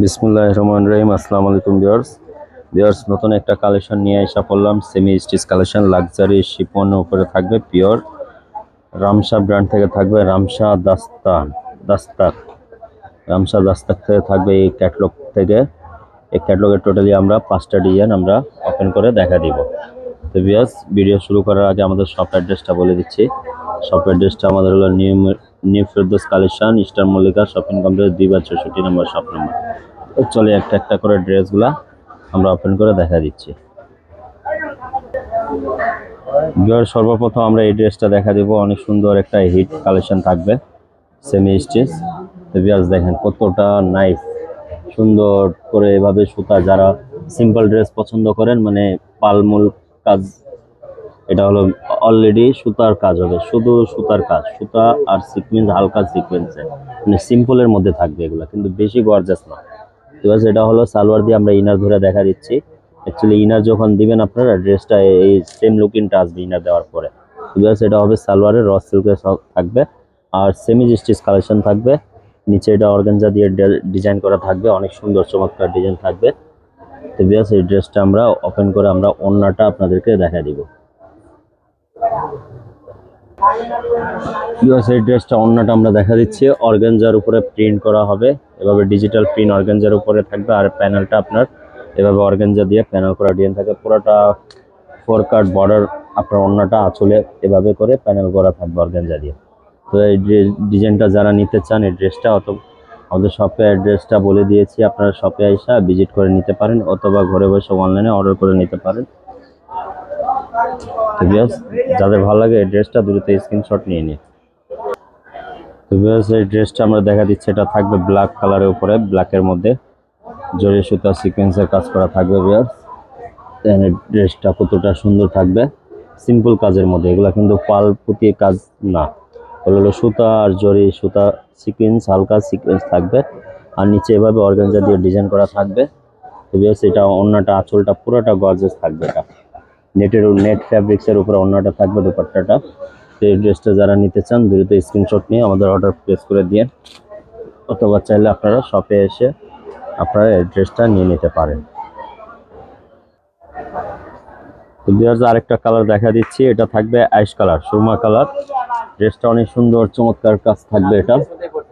বিসমুল্লাহ রহমান রহিম, আসসালামু আলাইকুম ভিউয়ার্স। ভিউয়ার্স, নতুন একটা কালেকশন নিয়ে আসা পড়লাম semi stitch collection luxury chiffon উপরে থাকবে পিওর রামসা ব্র্যান্ড থেকে থাকবে রামসা দাস্তান দাস্তাক রামসা দাস্তাক থেকে থাকবে এই ক্যাটলগ থেকে। এই ক্যাটলগের টোটালি আমরা পাঁচটা ডিজাইন আমরা ওপেন করে দেখা দিব। তো ভিউয়ার্স ভিডিও শুরু করার আগে আমাদের শপ অ্যাড্রেসটা বলে দিচ্ছি। শপ অ্যাড্রেসটা আমাদের হলো new new Ferdous collection eastern Mallika shopping complex দুই বার চৌষট্টি নম্বর শপ নম্বর চলে একটা একটা করে ড্রেসগুলা আমরা ওপেন করে দেখা দিচ্ছি। সর্বপ্রথম আমরা এই ড্রেসটা দেখা দেব। অনেক সুন্দর একটা হিট কালেকশন থাকবে। সেমি স্টিচ তো ভিউয়ার্স দেখেন কতটা নাইস সুন্দর করে এভাবে সুতা যারা সিম্পল ড্রেস পছন্দ করেন মানে পালমূল কাজ এটা হলো অলরেডি সুতার কাজ হবে, শুধু সুতার কাজ। সুতা আর সিকোয়েন্স হালকা সিকোয়েন্সে মানে সিম্পলের মধ্যে থাকবে এগুলো, কিন্তু বেশি গর্জাস না। ঠিক আছে, এটা হলো সালোয়ার দিয়ে আমরা ইনার ধরে দেখা দিচ্ছি। অ্যাকচুয়ালি ইনার যখন দিবেন আপনারা ড্রেসটা এই সেম লুকিংটা আসবে ইনার দেওয়ার পরে। ঠিক আছে, এটা হবে সালোয়ারের রস সিল্কের থাকবে। আর সেমি স্টিচ কালেকশন থাকবে। নিচে এটা অর্গানজা দিয়ে ডিজাইন করা থাকবে। অনেক সুন্দর, চমৎকার ডিজাইন থাকবে। তো বিয়াস এই ড্রেসটা আমরা ওপেন করে আমরা অন্যটা আপনাদেরকে দেখা দিব। বিকজ এই ড্রেসটা অন্যটা আমরা দেখা দিচ্ছি। অর্গানজার উপরে প্রিন্ট করা হবে। এভাবে ডিজিটাল প্রিন্ট অর্গানজার উপরে থাকবে আর প্যানেলটা আপনার এভাবে অর্গানজা দিয়ে প্যানেল করা ডিজাইন থাকে। পুরোটা ফোর কাট বর্ডার আপনার অন্যটা আঁচলে এভাবে করে প্যানেল করা থাকবে অর্গানজা দিয়ে। তো এই ডিজাইনটা যারা নিতে চান, এই ড্রেসটা অত আমাদের শপে অ্যাড্রেসটা বলে দিয়েছি। আপনারা শপে আইসা ভিজিট করে নিতে পারেন, অথবা ঘরে বসে অনলাইনে অর্ডার করে নিতে পারেন। তো বিয়াস যাদের ভালো লাগে এই ড্রেসটা, দ্রুত স্ক্রিনশট নিয়ে নিন। তো বিয়াস এই ড্রেসটা আমরা দেখা দিচ্ছি, এটা থাকবে ব্ল্যাক কালারের উপরে ব্ল্যাকের মধ্যে। জরি সুতা সিকোয়েন্সের কাজ করা থাকবে বিয়াস ড্রেসটা কতটা সুন্দর থাকবে। সিম্পল কাজের মধ্যে, এগুলো কিন্তু পাল পুঁতিয়ে কাজ না। হলো সুতা আর জরি সুতা সিকোয়েন্স হালকা সিকোয়েন্স থাকবে। আর নিচে এভাবে অর্গানজা দিয়ে ডিজাইন করা থাকবে। তো বিয়াস এটা অন্যটা আঁচলটা পুরোটা গর্জেস থাকবে এটা। নেটের নেট ফ্যাব্রিক্সের উপরে অন্যটা থাকবে, দুপাট্টাটা। সেই ড্রেসটা যারা নিতে চান, দ্রুত স্ক্রিনশট নিয়ে আমাদের অর্ডার প্লেস করে দিয়ে অথবা চাইলে আপনারা শপে এসে আপনারা ড্রেসটা নিয়ে নিতে পারেন। তো বিয়ার্স আরেকটা কালার দেখা দিচ্ছি। এটা থাকবে আইস কালার সুরমা কালার ড্রেসটা অনেক সুন্দর, চমৎকার কাজ থাকবে এটা।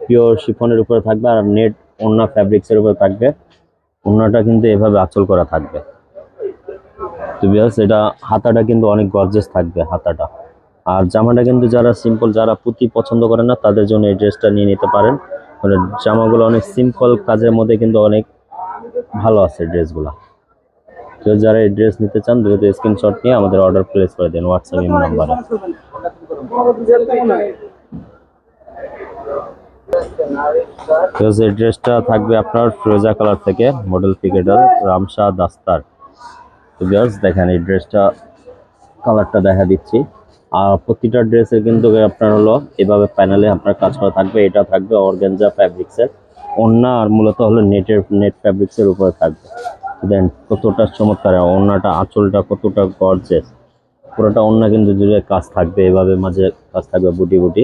পিওর শিফনের উপরে থাকবে আর নেট অন্য ফ্যাব্রিক্সের উপরে থাকবে। অন্যটা কিন্তু এভাবে আঁচল করা থাকবে। তো বিয়াস এটা হাতাটা কিন্তু অনেক গর্জেস থাকবে, হাতাটা। আর জামাটা কিন্তু যারা সিম্পল যারা পুঁতি পছন্দ করে না, তাদের জন্য এই ড্রেসটা নিয়ে নিতে পারেন। মানে জামাগুলো অনেক সিম্পল কাজের মধ্যে কিন্তু অনেক ভালো আছে ড্রেসগুলো তো যারা এই ড্রেস নিতে চান, দ্রুত স্ক্রিনশট নিয়ে আমাদের অর্ডার প্লেস করে দেন হোয়াটসঅ্যাপ ইমো নাম্বারে। এই ড্রেসটা থাকবে আপনার ফিরোজা কালার থেকে মডেল পিকেটাল রামশা দাস্তার তো দেখেন এই ড্রেসটা কালারটা দেখা দিচ্ছি। আর প্রতিটা ড্রেসের কিন্তু আপনার হলো, এভাবে প্যানেলে আপনার কাজ করা থাকবে, এটা থাকবে অর্গানজা ফ্যাব্রিক্সের ওন্না আর মূলত হলো নেটের নেট ফ্যাব্রিক্সের উপরে থাকবে। দেন কতটা চমৎকার ওন্নাটা আঁচলটা কতটা গর্জেস পুরোটা ওন্না কিন্তু জুড়ে কাজ থাকবে, এভাবে মাঝে কাজ থাকবে বুটি বুটি।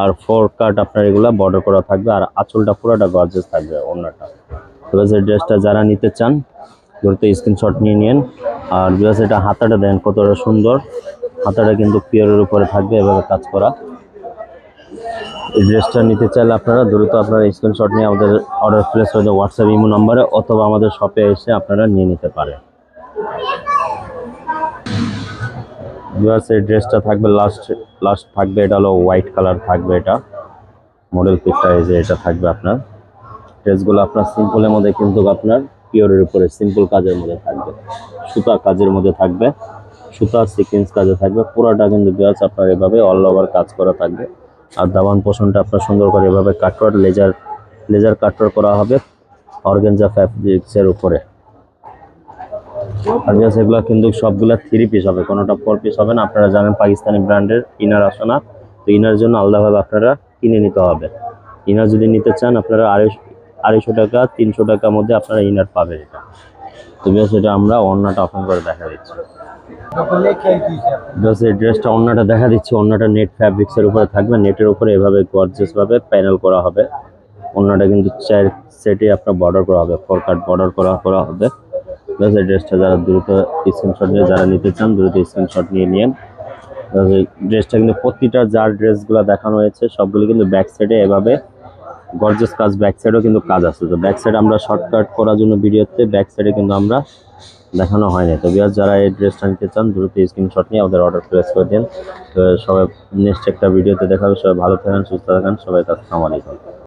আর ফোর কাট আপনার এগুলা বর্ডার করা থাকবে, আর আঁচলটা পুরোটা গর্জেস থাকবে ওন্নাটা তবে যে ড্রেসটা যারা নিতে চান দ্রুত স্ক্রিনশট নিয়ে নিন আর বিকজ এটা হাতাটা দেন কতটা সুন্দর। হাতাটা কিন্তু পিওরের উপরে থাকবে এভাবে কাজ করা। এই ড্রেসটা নিতে চাইলে আপনারা দ্রুত আপনারা স্ক্রিনশট নিয়ে আমাদের অর্ডার প্লেস হয়ে হোয়াটসঅ্যাপ ইমো নাম্বারে অথবা আমাদের শপে এসে আপনারা নিয়ে নিতে পারেন। ভিউয়ার্স এই ড্রেসটা থাকবে লাস্ট লাস্ট থাকবে, এটা হলো হোয়াইট কালার থাকবে এটা। মডেল পিকটা এই যে এটা থাকবে আপনার। ড্রেসগুলো আপনার সিম্পলের মধ্যে কিন্তু আপনার পিওরের উপরে সিম্পল কাজের মধ্যে থাকবে। সুতা কাজের মধ্যে থাকবে। সুতা সিকোয়েন্স কাজে থাকবে। পুরাটা কিন্তু বিয়াস আপনার এভাবে অল ওভার কাজ করা থাকবে। আর দামান পোষণটা আপনার সুন্দর করে এভাবে কাটওয়ার লেজার লেজার কাটওয়ার করা হবে অর্গেনজা ফ্যাব্রিক্সের উপরে। আর বিয়াস এগুলো কিন্তু সবগুলা থ্রি পিস হবে। কোনোটা ফোর পিস হবে না। আপনারা জানেন পাকিস্তানি ব্র্যান্ডের ইনার আসে না তো ইনার জন্য আলাদাভাবে আপনারা কিনে নিতে হবে। ইনার যদি নিতে চান আপনারা আড়াইশো আড়াইশো টাকা, তিনশো টাকার মধ্যে আপনারা ইনার পাবেন এটা। তো বেশ, এটা আমরা অন্যটা ওপেন করে দেখা দিচ্ছি। এই ড্রেসটা অন্যটা দেখা দিচ্ছি। অন্যটা নেট ফ্যাব্রিক্সের উপরে থাকবে। নেটের উপরে এভাবে গর্জেস ভাবে প্যানেল করা হবে। অন্যটা কিন্তু চার সেটে আপনার বর্ডার করা হবে। ফোর কাট বর্ডার করা করা হবে। ব্যাস এই ড্রেসটা যারা দ্রুত স্ক্রিনশট নিয়ে, যারা নিতে চান, দ্রুত স্ক্রিনশট নিয়ে নিন ড্রেসটা কিন্তু প্রতিটা যার ড্রেসগুলো দেখানো হয়েছে, সবগুলো কিন্তু ব্যাক সাইডে এভাবে গর্জেস কাজ ব্যাক সাইডেও কিন্তু কাজ আছে। তো ব্যাক সাইড আমরা শর্টকাট করার জন্য ভিডিওতে ব্যাক সাইডে কিন্তু আমরা দেখানো হয় না তো বিয়ার যারা এই ড্রেসটা নিতে চান, দ্রুত স্ক্রিনশট নিয়ে আমাদের অর্ডার প্লেস করে দিন। তো সবাই নেক্সট একটা ভিডিওতে দেখাবে। সবাই ভালো থাকেন, সুস্থ থাকেন। সবাই আসসালামু আলাইকুম।